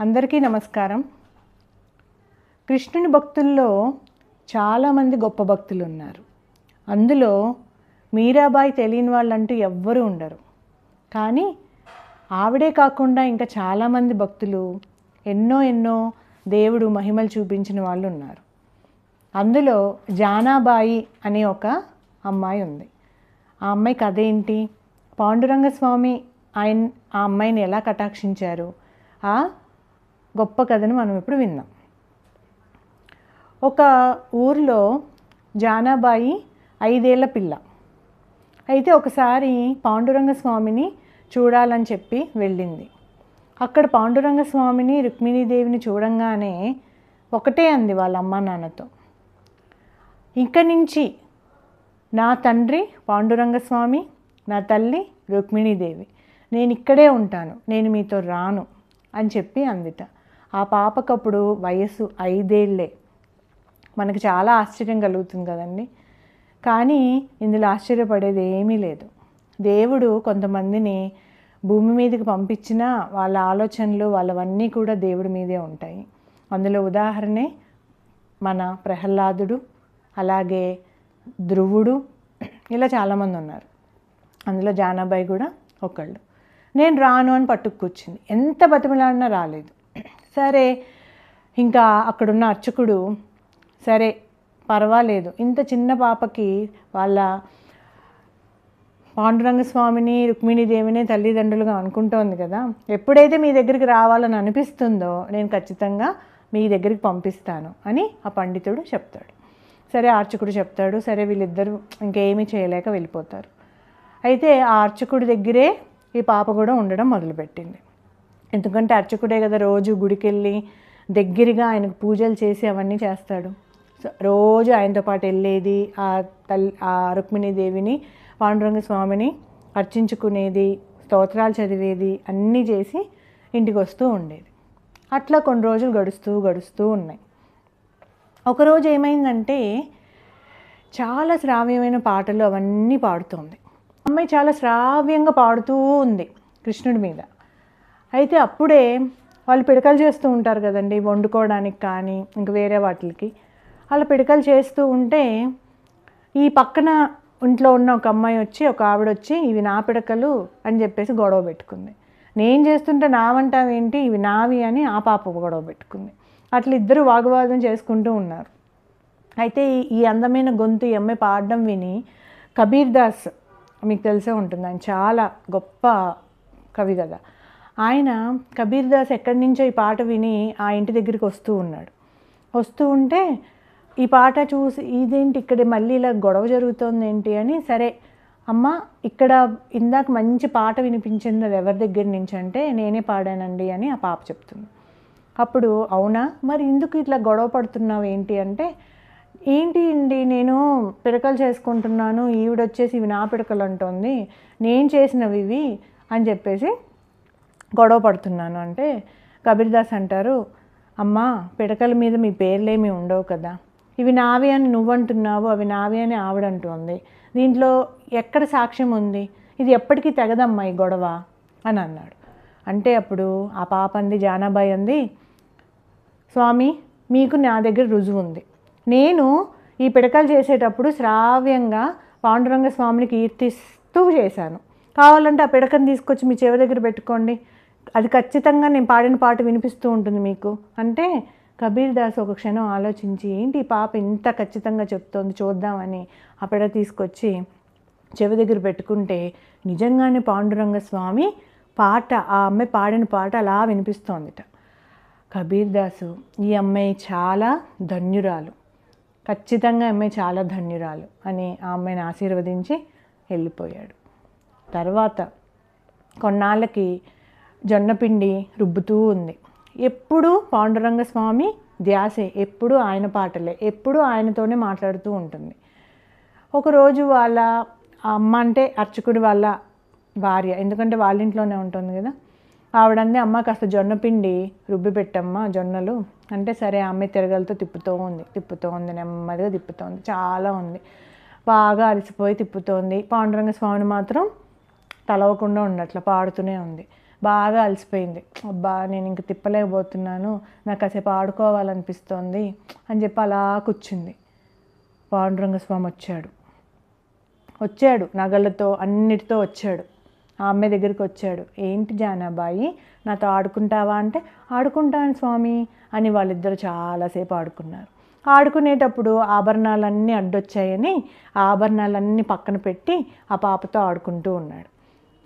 అందరికీ నమస్కారం. కృష్ణుని భక్తుల్లో చాలామంది గొప్ప భక్తులు ఉన్నారు అందులో మీరాబాయి తెలియని వాళ్ళంటూ ఎవ్వరూ ఉండరు. కానీ ఆవిడే కాకుండా ఇంకా చాలామంది భక్తులు ఎన్నో ఎన్నో దేవుడు మహిమలు చూపించిన వాళ్ళు ఉన్నారు. అందులో జానాబాయి అనే ఒక అమ్మాయి ఉంది. ఆ అమ్మాయి కథ ఏంటి? పాండురంగ స్వామి ఆయన ఆ అమ్మాయిని ఎలా కటాక్షించారు? ఆ గొప్ప కథను మనం ఇప్పుడు విందాం ఒక ఊర్లో జానాబాయి ఐదేళ్ళ పిల్ల. అయితే ఒకసారి పాండురంగ స్వామిని చూడాలని చెప్పి వెళ్ళింది. అక్కడ పాండురంగ స్వామిని రుక్మిణీదేవిని చూడంగానే ఒకటే అంది వాళ్ళ అమ్మ నాన్నతో. ఇంకా నుంచి నా తండ్రి పాండురంగ స్వామి నా తల్లి రుక్మిణీదేవి. నేను ఇక్కడే ఉంటాను. నేను మీతో రాను అని చెప్పి అందిట. ఆ పాపకప్పుడు వయసు ఐదేళ్ళే మనకు చాలా ఆశ్చర్యం కలుగుతుంది కదండి. కానీ ఇందులో ఆశ్చర్యపడేది ఏమీ లేదు. దేవుడు కొంతమందిని భూమి మీదకి పంపించినా వాళ్ళ ఆలోచనలు వాళ్ళవన్నీ కూడా దేవుడి మీదే ఉంటాయి. అందులో ఉదాహరణే మన ప్రహ్లాదుడు అలాగే ధ్రువుడు ఇలా చాలామంది ఉన్నారు. అందులో జానాబాయి కూడా ఒకళ్ళు. నేను రాను అని పట్టుకు కూర్చుంది. ఎంత బతిమిలాడినా రాలేదు. సరే ఇంకా అక్కడున్న అర్చకుడు సరే పర్వాలేదు. ఇంత చిన్న పాపకి వాళ్ళ పాండురంగ స్వామిని రుక్మిణీదేవిని తల్లిదండ్రులుగా అనుకుంటోంది కదా. ఎప్పుడైతే మీ దగ్గరికి రావాలని అనిపిస్తుందో నేను ఖచ్చితంగా మీ దగ్గరికి పంపిస్తాను అని ఆ పండితుడు చెప్తాడు. సరే ఆర్చకుడు చెప్తాడు. సరే వీళ్ళిద్దరూ ఇంకేమీ చేయలేక వెళ్ళిపోతారు. అయితే ఆ అర్చకుడి దగ్గరే ఈ పాప కూడా ఉండడం మొదలుపెట్టింది. ఎందుకంటే అర్చకుడే కదా రోజు గుడికి వెళ్ళి దగ్గరగా ఆయనకు పూజలు చేసి అవన్నీ చేస్తాడు. సో రోజు ఆయనతో పాటు వెళ్ళేది ఆ తల్లి ఆ రుక్మిణీదేవిని పాండురంగ స్వామిని అర్చించుకునేది స్తోత్రాలు చదివేది అన్నీ చేసి ఇంటికి వస్తూ ఉండేది. అట్లా కొన్ని రోజులు గడుస్తూ గడుస్తూ ఉన్నాయి. ఒకరోజు ఏమైందంటే చాలా శ్రావ్యమైన పాటలు అవన్నీ పాడుతుంది. అమ్మాయి చాలా శ్రావ్యంగా పాడుతూ ఉంది కృష్ణుడి మీద. అయితే అప్పుడే వాళ్ళు పిడకలు చేస్తూ ఉంటారు కదండి వండుకోవడానికి కానీ ఇంక వేరే వాటికి. అలా పిడకలు చేస్తూ ఉంటే ఈ పక్కన ఇంట్లో ఉన్న ఒక అమ్మాయి వచ్చి ఒక ఆవిడ వచ్చి ఇవి నా పిడకలు అని చెప్పేసి గొడవ పెట్టుకుంది. నేను చేస్తుంటే నావంటావేంటి ఇవి నావి అని ఆ పాప గొడవ పెట్టుకుంది. అట్లా ఇద్దరు వాగ్వాదం చేసుకుంటూ ఉన్నారు. అయితే ఈ- అందమైన గొంతు ఈ అమ్మాయి పాడడం విని కబీర్ దాస్ మీకు తెలిసే ఉంటుంది ఆయన చాలా గొప్ప కవి కదా. ఆయన కబీర్ దాస్ ఎక్కడి నుంచో ఈ పాట విని ఆ ఇంటి దగ్గరికి వస్తూ ఉన్నాడు. వస్తూ ఉంటే ఈ పాట చూసి ఇదేంటి ఇక్కడ మళ్ళీ ఇలా గొడవ జరుగుతోంది ఏంటి అని సరే అమ్మ ఇక్కడ ఇందాక మంచి పాట వినిపించింది అది ఎవరి దగ్గర నుంచి అంటే నేనే పాడానండి అని ఆ పాప చెప్తుంది. అప్పుడు అవునా? మరి ఎందుకు ఇట్లా గొడవ పడుతున్నావు ఏంటి అంటే ఏంటి అండి నేను పిడకలు చేసుకుంటున్నాను ఈవిడొచ్చేసి ఇవి నా పిడకలు అంటోంది నేను చేసినవి ఇవి అని చెప్పేసి గొడవ పడుతున్నాను అంటే కబీర్దాస్ అంటారు అమ్మా పిడకల మీద మీ పేర్లేమి ఉండవు కదా. ఇవి నావి అని నువ్వంటున్నావు అవి నావి అని ఆవిడంటుంది. దీంట్లో ఎక్కడ సాక్ష్యం ఉంది? ఇది ఎప్పటికీ తెగదమ్మా ఈ గొడవ అని అన్నాడు. అంటే అప్పుడు ఆ పాప అంది జానాబాయి అంది స్వామి మీకు నా దగ్గర రుజువు ఉంది. నేను ఈ పిడకలు చేసేటప్పుడు శ్రావ్యంగా పాండురంగ స్వామిని కీర్తిస్తూ చేశాను. కావాలంటే ఆ పిడకను తీసుకొచ్చి మీ చెవి దగ్గర పెట్టుకోండి. అది ఖచ్చితంగా నేను పాడిన పాట వినిపిస్తూ ఉంటుంది మీకు. అంటే కబీర్ దాస్ ఒక క్షణం ఆలోచించి ఏంటి ఈ పాప ఇంత ఖచ్చితంగా చెప్తోంది చూద్దామని? ఆ తీసుకొచ్చి చెవి దగ్గర పెట్టుకుంటే నిజంగానే పాండురంగ స్వామి పాట ఆ అమ్మాయి పాడిన పాట అలా వినిపిస్తోందిట. కబీర్ దాసు ఈ అమ్మాయి చాలా ధన్యురాలు. ఖచ్చితంగా ఈ అమ్మాయి చాలా ధన్యురాలు అని ఆ అమ్మాయిని ఆశీర్వదించి వెళ్ళిపోయాడు. తర్వాత కొన్నాళ్ళకి జొన్నపిండి రుబ్బుతూ ఉంది. ఎప్పుడూ పాండురంగ స్వామి ధ్యాసే ఎప్పుడు ఆయన పాటలే ఎప్పుడు ఆయనతోనే మాట్లాడుతూ ఉంటుంది. ఒకరోజు వాళ్ళ అమ్మ అంటే అర్చకుడి వాళ్ళ భార్య ఎందుకంటే వాళ్ళ ఇంట్లోనే ఉంటుంది కదా ఆవిడంది అమ్మ కాస్త జొన్న పిండి రుబ్బి పెట్టమ్మా జొన్నలు. అంటే సరే ఆమె తిరగలతో తిప్పుతూ ఉంది తిప్పుతూ ఉంది నెమ్మదిగా తిప్పుతోంది చాలా ఉంది బాగా అలసిపోయి తిప్పుతోంది. పాండురంగ స్వామిని మాత్రం తలవకుండా ఉండట్ల పాడుతూనే ఉంది. బాగా అలసిపోయింది. అబ్బా నేను ఇంక తిప్పలేకపోతున్నాను. నాకు కాసేపు ఆడుకోవాలనిపిస్తోంది అని చెప్పి అలా కూర్చుంది. పాండురంగ స్వామి వచ్చాడు. వచ్చాడు. నగలతో అన్నిటితో వచ్చాడు. ఆ అమ్మాయి దగ్గరికి వచ్చాడు. ఏంటి జానాబాయి నాతో ఆడుకుంటావా? అంటే ఆడుకుంటాను స్వామి అని వాళ్ళిద్దరు చాలాసేపు ఆడుకున్నారు. ఆడుకునేటప్పుడు ఆభరణాలన్నీ అడ్డొచ్చాయని ఆ ఆభరణాలన్నీ పక్కన పెట్టి ఆ పాపతో ఆడుకుంటూ ఉన్నాడు.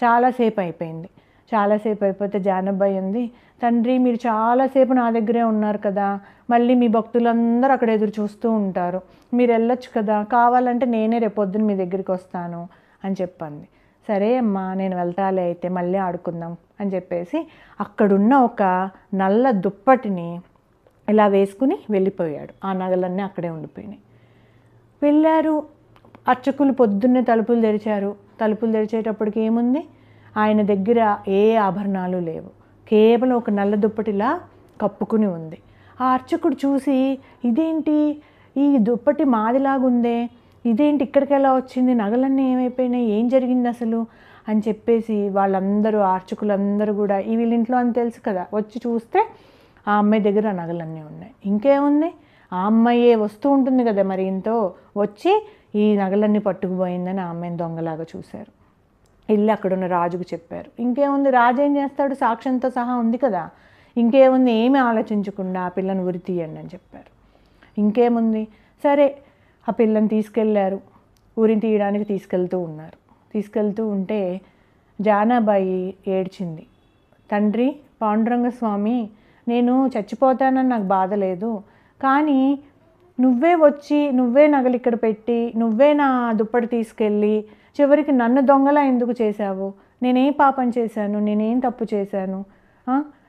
చాలాసేపు అయిపోయింది. చాలాసేపు అయిపోతే జానబాయి ఉంది. తండ్రి మీరు చాలాసేపు నా దగ్గరే ఉన్నారు కదా. మళ్ళీ మీ భక్తులందరూ అక్కడ ఎదురు చూస్తూ ఉంటారు. మీరు వెళ్ళొచ్చు కదా. కావాలంటే నేనే రేపొద్దున మీ దగ్గరికి వస్తాను అని చెప్పింది. సరే అమ్మా నేను వెళ్తాలే అయితే మళ్ళీ ఆడుకుందాం అని చెప్పేసి అక్కడున్న ఒక నల్ల దుప్పటిని ఇలా వేసుకుని వెళ్ళిపోయాడు. ఆ నగలన్నీ అక్కడే ఉండిపోయినాయి. వెళ్ళారు. అర్చకులు పొద్దున్నే తలుపులు తెరిచారు. తలుపులు తెరిచేటప్పటికి ఏముంది? ఆయన దగ్గర ఏ ఆభరణాలు లేవు. కేవలం ఒక నల్ల దుప్పటిలా కప్పుకుని ఉంది. ఆ అర్చకుడు చూసి ఇదేంటి? ఈ దుప్పటి మాదిలాగుందే. ఇదేంటి ఇక్కడికి ఎలా వచ్చింది? నగలన్నీ ఏమైపోయినాయి? ఏం జరిగింది అసలు? అని చెప్పేసి వాళ్ళందరూ ఆర్చకులందరూ అర్చకులందరూ కూడా ఈ వీళ్ళింట్లో అని తెలుసు కదా. వచ్చి చూస్తే ఆ అమ్మాయి దగ్గర నగలన్నీ ఉన్నాయి. ఇంకేముంది? ఆ అమ్మాయే వస్తూ ఉంటుంది కదా మరి ఇంతో. వచ్చి ఈ నగలన్నీ పట్టుకుపోయిందని ఆ అమ్మాయిని దొంగలాగా చూశారు. వెళ్ళి అక్కడున్న రాజుకు చెప్పారు. ఇంకేముంది? రాజు ఏం చేస్తాడు? సాక్ష్యంతో సహా ఉంది కదా. ఇంకేముంది? ఏమీ ఆలోచించకుండా ఆ పిల్లని ఉరి తీయండి అని చెప్పారు. ఇంకేముంది? సరే ఆ పిల్లని తీసుకెళ్ళారు ఊరిని తీయడానికి తీసుకెళ్తూ ఉన్నారు. తీసుకెళ్తూ ఉంటే జానాబాయి ఏడ్చింది. తండ్రి పాండురంగ స్వామి నేను చచ్చిపోతానని నాకు బాధ లేదు. కానీ నువ్వే వచ్చి నువ్వే నగలు ఇక్కడ పెట్టి నువ్వే నా దుప్పటి తీసుకెళ్ళి చివరికి నన్ను దొంగలా ఎందుకు చేశావు? నేనేం పాపం చేశాను? నేనేం తప్పు చేశాను?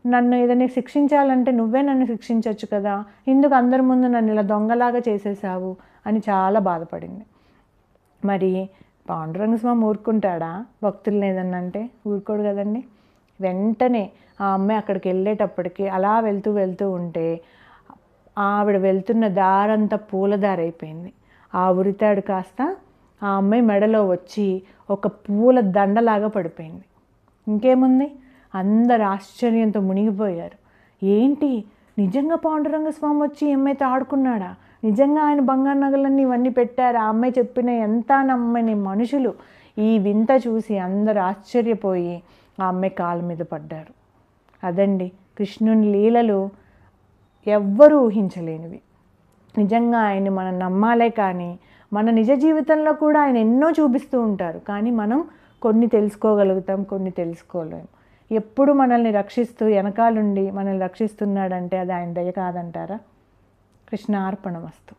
నన్ను ఏదైనా శిక్షించాలంటే నువ్వే నన్ను శిక్షించవచ్చు కదా? ఎందుకు అందరి ముందు నన్ను ఇలా దొంగలాగా చేసేసావు అని చాలా బాధపడింది. మరి పాండురంగ స్వామి ఊరుకుంటాడా? భక్తులు ఏదన్నా అంటే ఊరుకోడు కదండి. వెంటనే ఆ అమ్మాయి అక్కడికి వెళ్ళేటప్పటికి అలా వెళ్తూ వెళ్తూ ఉంటే ఆవిడ వెళ్తున్న దారంతా పూలదారైపోయింది. ఆ ఉరితాడు కాస్త ఆ అమ్మాయి మెడలో వచ్చి ఒక పూల దండలాగా పడిపోయింది. ఇంకేముంది? అందరు ఆశ్చర్యంతో మునిగిపోయారు. ఏంటి? నిజంగా పాండురంగ స్వామి వచ్చి అమ్మాయితో ఆడుకున్నాడా? నిజంగా ఆయన బంగారు నగలన్నీ ఇవన్నీ పెట్టారు? ఆ అమ్మాయి చెప్పిన ఎంత నమ్మని మనుషులు. ఈ వింత చూసి అందరు ఆశ్చర్యపోయి ఆ అమ్మాయి కాళ్ళ మీద పడ్డారు. అదండి కృష్ణుని లీలలు ఎవ్వరూ ఊహించలేనివి. నిజంగా ఆయన్ని మనం నమ్మాలే కానీ మన నిజ జీవితంలో కూడా ఆయన ఎన్నో చూపిస్తూ ఉంటారు. కానీ మనం కొన్ని తెలుసుకోగలుగుతాం కొన్ని తెలుసుకోలేము ఎప్పుడు మనల్ని రక్షిస్తూ వెనకాలండి మనల్ని రక్షిస్తున్నాడంటే అది ఆయన దయ కాదంటారా? కృష్ణార్పణమస్తు